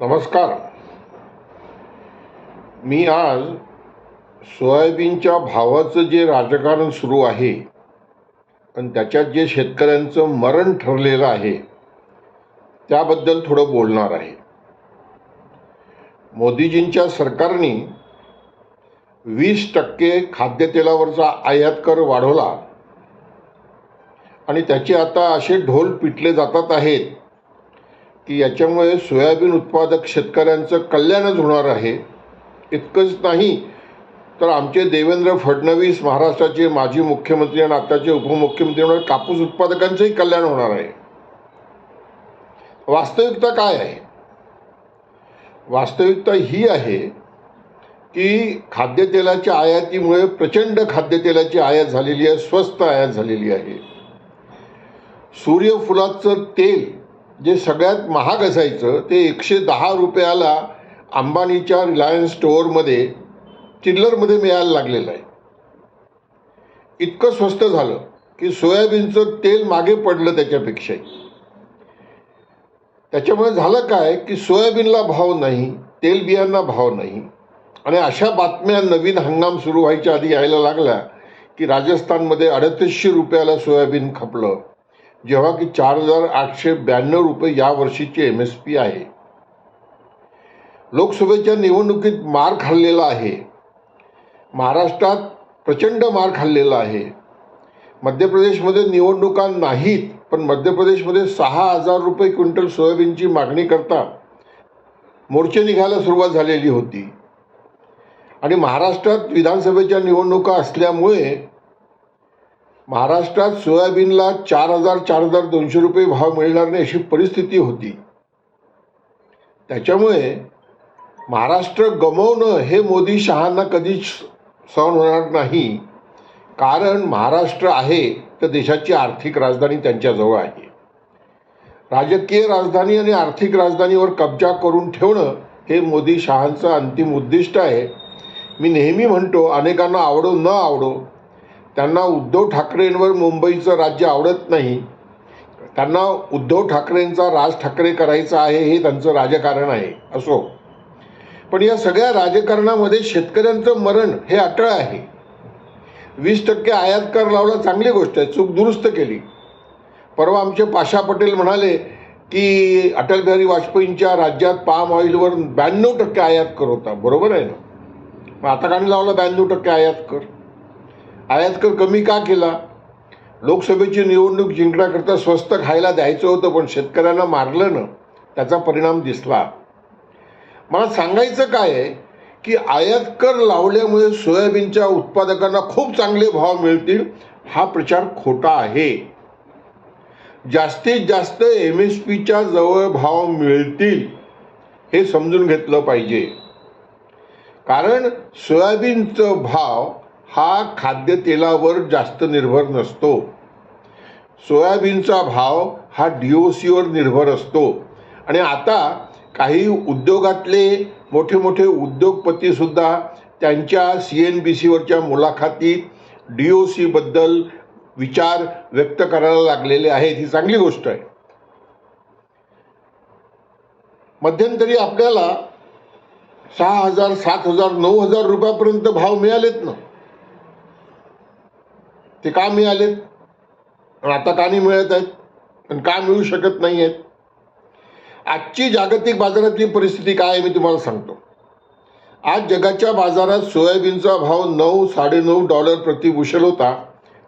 नमस्कार. मी आज सोयाबीनच्या भावाचं जे राजकारण सुरू आहे आणि त्याच्यात जे शेतकऱ्यांचं मरण ठरलेलं आहे त्याबद्दल थोडं बोलणार आहे. मोदीजींच्या सरकारने वीस टक्के खाद्यतेलावरचा आयात कर वाढवला. आणि त्याचे आता असे ढोल पिटले जातात आहेत की याच्यामुळे सोयाबीन उत्पादक शेतकऱ्यांचं कल्याणच होणार आहे. इतकंच नाही तर आमचे देवेंद्र फडणवीस महाराष्ट्राचे माजी मुख्यमंत्री आणि आताचे उपमुख्यमंत्री म्हणून कापूस उत्पादकांचंही कल्याण होणार आहे. वास्तविकता काय आहे? वास्तविकता ही आहे की खाद्यतेलाच्या आयातीमुळे प्रचंड खाद्यतेलाची आयात झालेली आहे स्वस्त आयात झालेली आहे. सूर्यफुलाचं तेल जे सगळ्यात महाग असायचं ते एकशे दहा रुपयाला अंबानीच्या रिलायन्स स्टोअरमध्ये चिल्लरमध्ये मिळायला लागलेलं आहे. इतकं स्वस्त झालं की सोयाबीनचं तेल मागे पडलं त्याच्यापेक्षाही. त्याच्यामुळे झालं काय की सोयाबीनला भाव नाही तेलबियांना भाव नाही. आणि अशा बातम्या नवीन हंगाम सुरू व्हायच्या आधी यायला लागल्या की राजस्थानमध्ये अडतीसशे रुपयाला सोयाबीन खपलं. जेव्हा की चार हजार आठशे ब्याण्णव रुपये या वर्षीची एम एस पी आहे. लोकसभेच्या निवडणुकीत मार खाल्लेला आहे. महाराष्ट्रात प्रचंड मार खाल्लेला आहे. मध्य प्रदेशमध्ये निवडणुका नाहीत पण मध्य प्रदेशमध्ये सहा हजार रुपये क्विंटल सोयाबीनची मागणी करता मोर्चे निघायला सुरुवात झालेली होती. आणि महाराष्ट्रात विधानसभेच्या निवडणुका असल्यामुळे महाराष्ट्रात सोयाबीनला चार हजार चार हजार दोनशे रुपये भाव मिळणार नाही अशी परिस्थिती होती. त्याच्यामुळे महाराष्ट्र गमवणं हे मोदी शहांना कधीच सहन होणार नाही. कारण महाराष्ट्र आहे तर देशाची आर्थिक राजधानी त्यांच्याजवळ आहे. राजकीय राजधानी आणि आर्थिक राजधानीवर कब्जा करून ठेवणं हे मोदी शहांचं अंतिम उद्दिष्ट आहे. मी नेहमी म्हणतो अनेकांना आवडो न आवडो त्यांना उद्धव ठाकरेंवर मुंबईचं राज्य आवडत नाही. त्यांना उद्धव ठाकरेंचा राज ठाकरे करायचा आहे हे त्यांचं राजकारण आहे असो. पण या सगळ्या राजकारणामध्ये शेतकऱ्यांचं मरण हे अटळ आहे. वीस टक्के आयात कर लावला चांगली गोष्ट आहे चूक दुरुस्त केली. परवा आमचे पाशा पटेल म्हणाले की अटल बिहारी वाजपेयींच्या राज्यात पाम ऑइलवर ब्याण्णव टक्के आयात कर होता बरोबर आहे ना? मग आता काढून लावला ब्याण्णव टक्के आयात कर आयात कर कमी का केला? लोकसभेची निवडणूक जिंकण्याकरता स्वस्त खायला द्यायचं होतं पण शेतकऱ्यांना मारलं ना त्याचा परिणाम दिसला. मला सांगायचं काय आहे की आयात कर लावल्यामुळे सोयाबीनच्या उत्पादकांना खूप चांगले भाव मिळतील हा प्रचार खोटा आहे. जास्तीत जास्त एम एस पीच्या जवळ भाव मिळतील हे समजून घेतलं पाहिजे. कारण सोयाबीनचं भाव हा खाद्यतेलावर जास्त निर्भर नसतो. सोयाबीनचा भाव हा डी ओ सीवर निर्भर असतो. आणि आता काही उद्योगातले मोठे मोठे उद्योगपतीसुद्धा त्यांच्या सी एन बी सीवरच्या मुलाखतीत डी ओ सीबद्दल विचार व्यक्त करायला लागलेले आहेत. ही चांगली गोष्ट आहे. मध्यंतरी आपल्याला सहा हजार सात हजार नऊ हजार रुपयापर्यंत भाव मिळालेत ना? ते का मिळालेत? पण आता का नाही मिळत आहेत? पण का मिळू शकत नाही आहेत? आजची जागतिक बाजारातली परिस्थिती काय आहे मी तुम्हाला सांगतो. आज जगाच्या बाजारात सोयाबीनचा भाव नऊ साडेनऊ डॉलर प्रतिभूषल होता.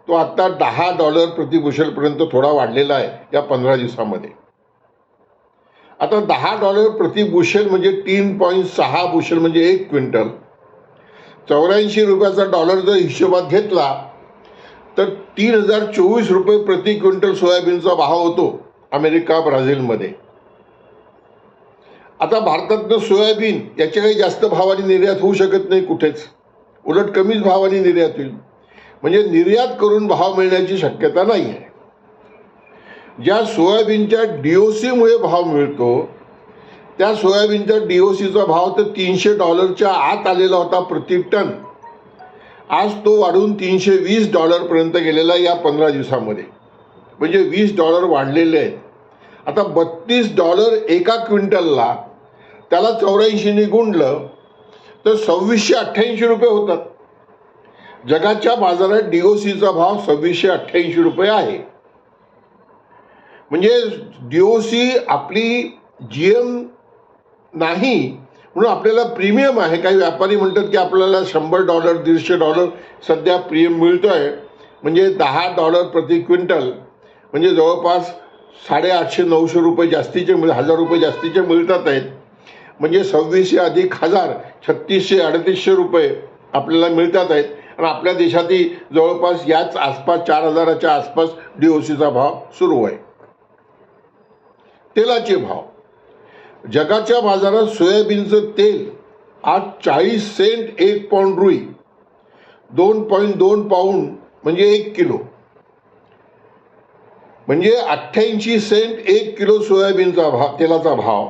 तो आत्ता दहा डॉलर प्रतिबुशलपर्यंत थोडा वाढलेला आहे या पंधरा दिवसामध्ये. आता दहा डॉलर प्रति म्हणजे तीन पॉईंट सहा बुशेल म्हणजे एक क्विंटल. चौऱ्याऐंशी रुपयाचा डॉलर जर हिशोबात घेतला तर तीन हजार चोवीस रुपये प्रति क्विंटल सोयाबीनचा भाव होतो अमेरिका ब्राझीलमध्ये. आता भारतातनं सोयाबीन याच्या काही जास्त भावाने निर्यात होऊ शकत नाही कुठेच. उलट कमीच भावाने निर्यात होईल. म्हणजे निर्यात करून भाव मिळण्याची शक्यता नाही आहे ज्या सोयाबीनच्या डी ओ सीमुळे भाव मिळतो त्या सोयाबीनच्या डी ओ सीचा भाव तर तीनशे डॉलरच्या आत आलेला होता प्रति टन. आज तो वाढून तीनशे वीस डॉलरपर्यंत गेलेला या पंधरा दिवसामध्ये. म्हणजे वीस डॉलर वाढलेले आहेत. आता बत्तीस डॉलर एका क्विंटलला त्याला चौऱ्याऐंशीने गुंडलं तर सव्वीसशे अठ्ठ्याऐंशी रुपये होतात. जगाच्या बाजारात डीओसीचा भाव सव्वीसशे अठ्ठ्याऐंशी रुपये आहे. म्हणजे डीओसी आपली जी एम नाही म्हणून आपल्याला प्रीमियम आहे. काही व्यापारी म्हणतात की आपल्याला शंभर डॉलर दीडशे डॉलर सध्या प्रीमियम मिळतो आहे म्हणजे दहा डॉलर प्रति क्विंटल. म्हणजे जवळपास साडेआठशे नऊशे रुपये जास्तीचे मिळ हजार रुपये जास्तीचे मिळतात आहेत. म्हणजे सव्वीसशे अधिक हजार छत्तीसशे अडतीसशे रुपये आपल्याला मिळतात आहेत. आणि आपल्या देशातही जवळपास याच आसपास चार हजाराच्या आसपास डी ओ सीचा भाव सुरू आहे. तेलाचे भाव. जगाच्या बाजारात सोयाबीनचं तेल आज चाळीस सेंट एक पाऊंड रुई. दोन पॉईंट दोन पाऊंड म्हणजे एक किलो. म्हणजे अठ्ठ्याऐंशी सेंट एक किलो सोयाबीनचा भाव तेलाचा भाव.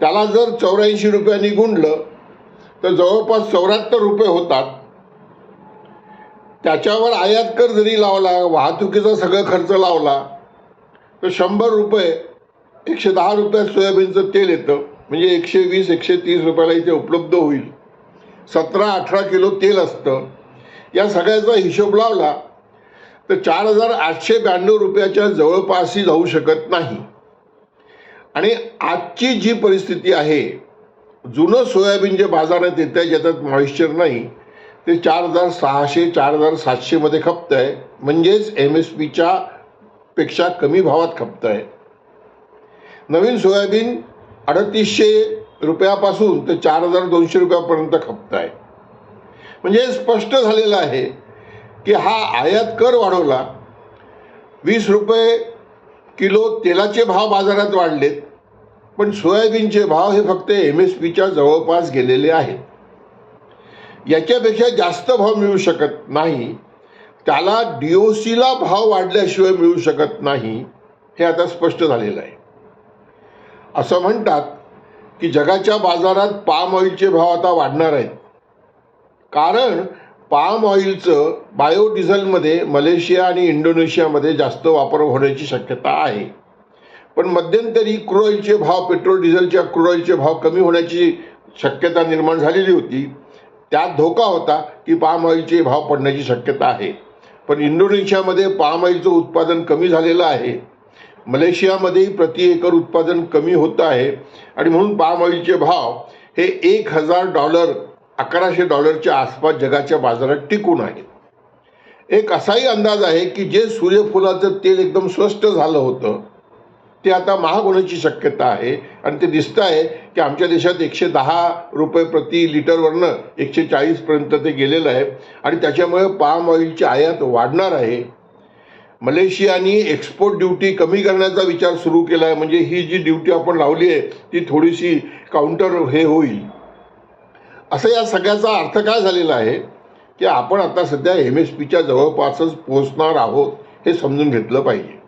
त्याला जर चौऱ्याऐंशी रुपयांनी गुंडलं तर जवळपास चौऱ्याहत्तर रुपये होतात. त्याच्यावर आयात कर जरी लावला वाहतुकीचा सगळं खर्च लावला तर शंभर रुपये एकशे दहा रुपयात सोयाबीनचं तेल येतं. म्हणजे एकशे वीस एकशे तीस रुपयाला इथे उपलब्ध होईल. सतरा अठरा किलो तेल असतं. या सगळ्याचा हिशोब लावला तर चार हजार आठशे ब्याण्णव रुपयाच्या जवळपासही जाऊ शकत नाही. आणि आजची जी परिस्थिती आहे जुनं सोयाबीन जे बाजारात येतं आहे ज्याच्यात मॉइश्चर नाही ते चार हजार सहाशे चार हजार सातशेमध्ये खपतं आहे म्हणजेच एम एस पीच्या पेक्षा कमी भावात खपतं आहे नवीन सोयाबीन अडतीसशे रुपयापासून ते चार हजार दोनशे रुपयापर्यंत खपत आहे म्हणजे स्पष्ट झालेलं आहे की हा आयात कर वाढवला वीस रुपये किलो तेलाचे भाव बाजारात वाढलेत पण सोयाबीनचे भाव हे फक्त एम एस पीच्या जवळपास गेलेले आहेत. याच्यापेक्षा जास्त भाव मिळू शकत नाही त्याला डी ओ सीला भाव वाढल्याशिवाय मिळू शकत नाही हे आता स्पष्ट झालेलं आहे. असं म्हणतात की जगाच्या बाजारात पाम ऑइलचे भाव आता वाढणार आहेत. कारण पाम ऑइलचं बायोडिझेलमध्ये मलेशिया आणि इंडोनेशियामध्ये जास्त वापर होण्याची शक्यता आहे. पण मध्यंतरी क्रूड ऑइलचे भाव पेट्रोल डिझेलच्या क्रूड ऑइलचे भाव कमी होण्याची शक्यता निर्माण झालेली होती. त्यात धोका होता की पाम ऑइलचे भाव पडण्याची शक्यता आहे. पण इंडोनेशियामध्ये पाम ऑइलचं उत्पादन कमी झालेलं आहे. मलेशियामध्येही प्रति एकर उत्पादन कमी होतं आहे आणि म्हणून पाम ऑइलचे भाव हे एक हजार डॉलर अकराशे डॉलरच्या आसपास जगाच्या बाजारात टिकून आहेत एक असाही अंदाज आहे की जे सूर्यफुलाचं तेल एकदम स्वस्त झालं होतं ते आता महाग होण्याची शक्यता आहे. आणि ते दिसतं आहे की आमच्या देशात एकशे दहा रुपये प्रति लिटरवरनं एकशे चाळीसपर्यंत ते गेलेलं आहे. आणि त्याच्यामुळे पाम ऑइलची आयात वाढणार आहे. मलेशियानी एक्सपोर्ट ड्युटी कमी करण्याचा विचार सुरू केला आहे म्हणजे ही जी ड्युटी आपण लावली आहे ती थोडीशी काउंटर हे होईल. असं या सगळ्याचा अर्थ काय झालेला आहे? की आपण आता सध्या एम एस पीच्या जवळपासच पोहोचणार आहोत हे समजून घेतलं पाहिजे.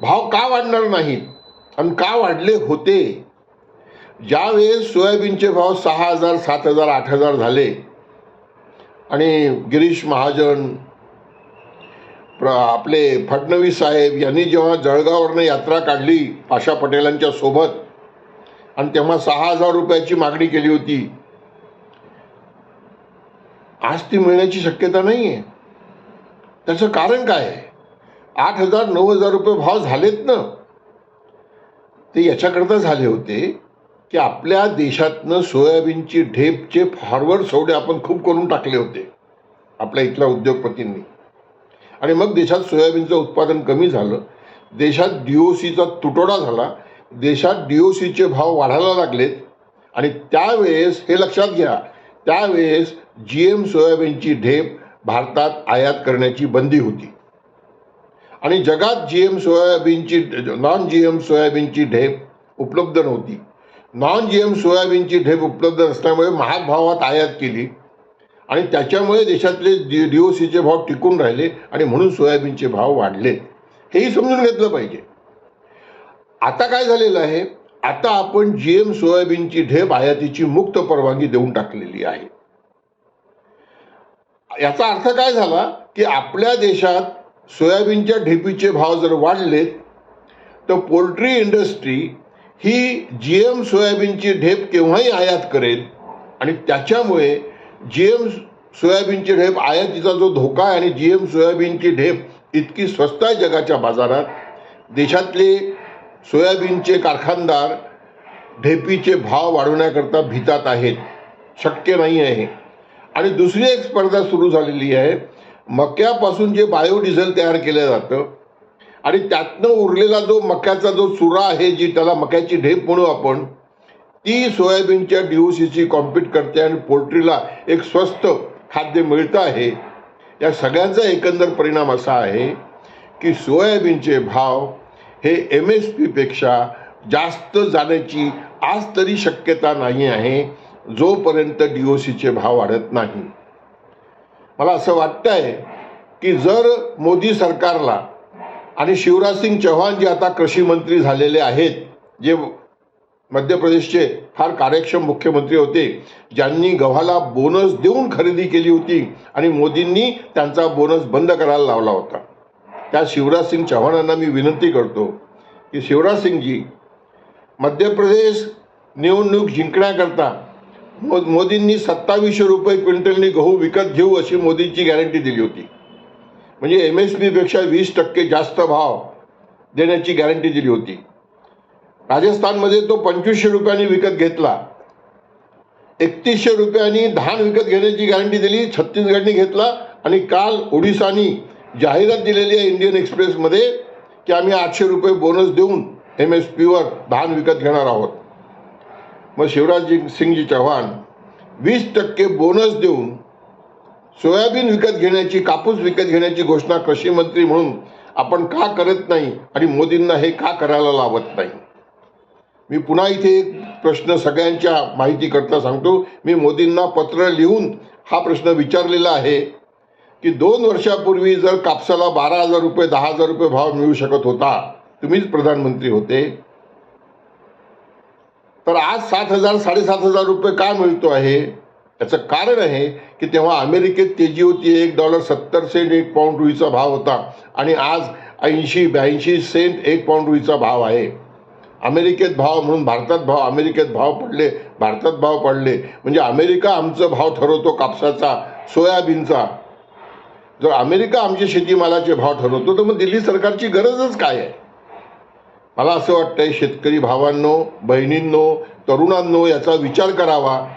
भाव का वाढणार नाहीत? आणि का वाढले होते? ज्यावेळेस सोयाबीनचे भाव सहा हजार सात हजार आठ हजार झाले आणि गिरीश महाजन प्र आपले फडणवीस साहेब यांनी जेव्हा जळगाववरनं यात्रा काढली आशा पटेलांच्या सोबत आणि तेव्हा सहा हजार रुपयाची मागणी केली होती. आज ती मिळण्याची शक्यता नाही आहे त्याचं कारण काय आहे? आठ हजार नऊ हजार रुपये भाव झालेत ना. ते याच्याकरता झाले होते की आपल्या देशातनं सोयाबीनची ढेपचे फॉरवर्ड सौदे आपण खूप करून टाकले होते आपल्या इथल्या उद्योगपतींनी. आणि मग देशात सोयाबीनचं उत्पादन कमी झालं. देशात डी ओ सीचा तुटवडा झाला. देशात डी ओ सीचे भाव वाढायला लागलेत. आणि त्यावेळेस हे लक्षात घ्या त्यावेळेस जी एम सोयाबीनची ढेप भारतात आयात करण्याची बंदी होती. आणि जगात जी एम सोयाबीनची नॉन जी एम सोयाबीनची ढेप उपलब्ध नव्हती. नॉन जी एम सोयाबीनची ढेप उपलब्ध नसल्यामुळे महाग भावात आयात केली. आणि त्याच्यामुळे देशातले डी डी ओ सीचे भाव टिकून राहिले आणि म्हणून सोयाबीनचे भाव वाढले. हेही समजून घेतलं पाहिजे. आता काय झालेलं आहे? आता आपण जी एम सोयाबीनची ढेप आयातीची मुक्त परवानगी देऊन टाकलेली आहे. याचा अर्थ काय झाला? की आपल्या देशात सोयाबीनच्या ढेपीचे भाव जर वाढलेत तर पोल्ट्री इंडस्ट्री ही जी एम सोयाबीनची ढेप केव्हाही आयात करेल आणि त्याच्यामुळे जी एम सोयाबीनची ढेप आयातीचा जो धोका आहे आणि जी एम सोयाबीनची ढेप इतकी स्वस्त आहे जगाच्या बाजारात देशातले सोयाबीनचे कारखानदार ढेपीचे भाव वाढवण्याकरता भीतात आहेत शक्य नाही आहे. आणि दुसरी एक स्पर्धा सुरू झालेली आहे. मक्यापासून जे बायोडिझेल तयार केलं जातं आणि त्यातनं उरलेला जो मक्याचा जो चुरा आहे जी त्याला मक्याची ढेप म्हणू आपण ती सोयाबीनच्या डीओसीची कॉम्पीट करते आणि पोल्ट्रीला एक स्वस्त खाद्य मिळतं आहे. या सगळ्यांचा एकंदर परिणाम असा आहे की सोयाबीनचे भाव हे एम एस पीपेक्षा जास्त जाण्याची आज तरी शक्यता नाही आहे जोपर्यंत डी ओ सीचे भाव वाढत नाही. मला असं वाटतं आहे की जर मोदी सरकारला आणि शिवराज सिंग चौहान जे आता कृषी मंत्री झालेले आहेत जे मध्य प्रदेशचे फार कार्यक्षम मुख्यमंत्री होते ज्यांनी गव्हाला बोनस देऊन खरेदी केली होती आणि मोदींनी त्यांचा बोनस बंद करायला लावला होता. त्या शिवराज सिंग चव्हाणांना मी विनंती करतो की शिवराज सिंगजी मध्य प्रदेश निवडणूक जिंकण्याकरता मो मोदींनी सत्तावीसशे रुपये क्विंटलनी गहू विकत घेऊ अशी मोदींची गॅरंटी दिली होती. म्हणजे एम एस पीपेक्षा वीस टक्के जास्त भाव देण्याची गॅरंटी दिली होती. राजस्थानमध्ये तो पंचवीसशे रुपयांनी विकत घेतला. एकतीसशे रुपयांनी धान विकत घेण्याची गॅरंटी दिली छत्तीसगडने घेतला आणि काल ओडिसानी जाहिरात दिलेली आहे इंडियन एक्सप्रेसमध्ये की आम्ही आठशे रुपये बोनस देऊन एम एस पीवर धान विकत घेणार आहोत. मग शिवराजजी सिंगजी चव्हाण वीस टक्के बोनस देऊन सोयाबीन विकत घेण्याची कापूस विकत घेण्याची घोषणा कृषी मंत्री म्हणून आपण का करत नाही आणि मोदींना हे का करायला लावत नाही? मी पुन्हा इथे एक प्रश्न सगळ्यांच्या माहिती करता सांगतो. मी मोदींना पत्र लिहून हा प्रश्न विचारलेला आहे की दोन वर्षापूर्वी जर कापसाला बारा हजार रुपये दहा हजार रुपये भाव मिळू शकत होता तुम्हीच प्रधानमंत्री होते. तर आज सात हजार साडेसात हजार रुपये का मिळतो आहे? याचं कारण आहे की तेव्हा अमेरिकेत तेजी होती एक डॉलर सत्तर सेंट एक पाऊंड रुईचा भाव होता. आणि आज ऐंशी ब्याऐंशी सेंट एक पाऊंड रुईचा भाव आहे. अमेरिकेत भाव म्हणून भारतात भाव अमेरिकेत भाव पडले भारतात भाव पडले. म्हणजे अमेरिका आमचं भाव ठरवतो कापसाचा सोयाबीनचा. जर अमेरिका आमचे शेतीमालाचे भाव ठरवतो तर मग दिल्ली सरकारची गरजच काय आहे? मला असं वाटतंय शेतकरी भावांनो बहिणींनो तरुणांनो याचा विचार करावा.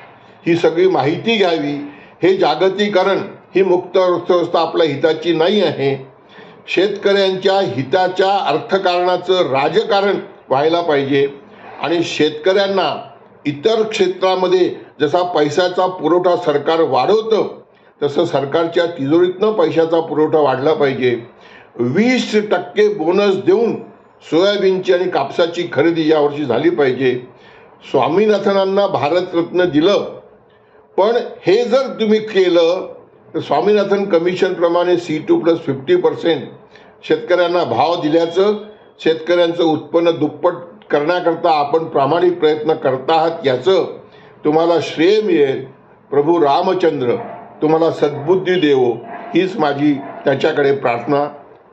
ही सगळी माहिती घ्यावी. हे जागतिकरण ही मुक्त अर्थव्यवस्था आपल्या हिताची नाही आहे. शेतकऱ्यांच्या हिताच्या अर्थकारणाचं राजकारण व्हायला पाहिजे. आणि शेतकऱ्यांना इतर क्षेत्रामध्ये जसा पैशाचा पुरवठा सरकार वाढवतं तसं सरकारच्या तिजोरीतनं पैशाचा पुरवठा वाढला पाहिजे. वीस टक्के बोनस देऊन सोयाबीनची आणि कापसाची खरेदी यावर्षी झाली पाहिजे. स्वामीनाथनांना भारतरत्न दिलं. पण हे जर तुम्ही केलं तर Swaminathan कमिशनप्रमाणे C two plus fifty percent शेतकऱ्यांना भाव दिल्याचं शेतकऱ्यांचं उत्पन्न दुप्पट करण्याकरता आपण प्रामाणिक प्रयत्न करता आहात याचं तुम्हाला श्रेय मिळेल. प्रभू रामचंद्र तुम्हाला सद्बुद्धी देवो हीच माझी त्याच्याकडे प्रार्थना.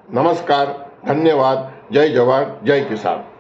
नमस्कार धन्यवाद. जय जवान जय किसान.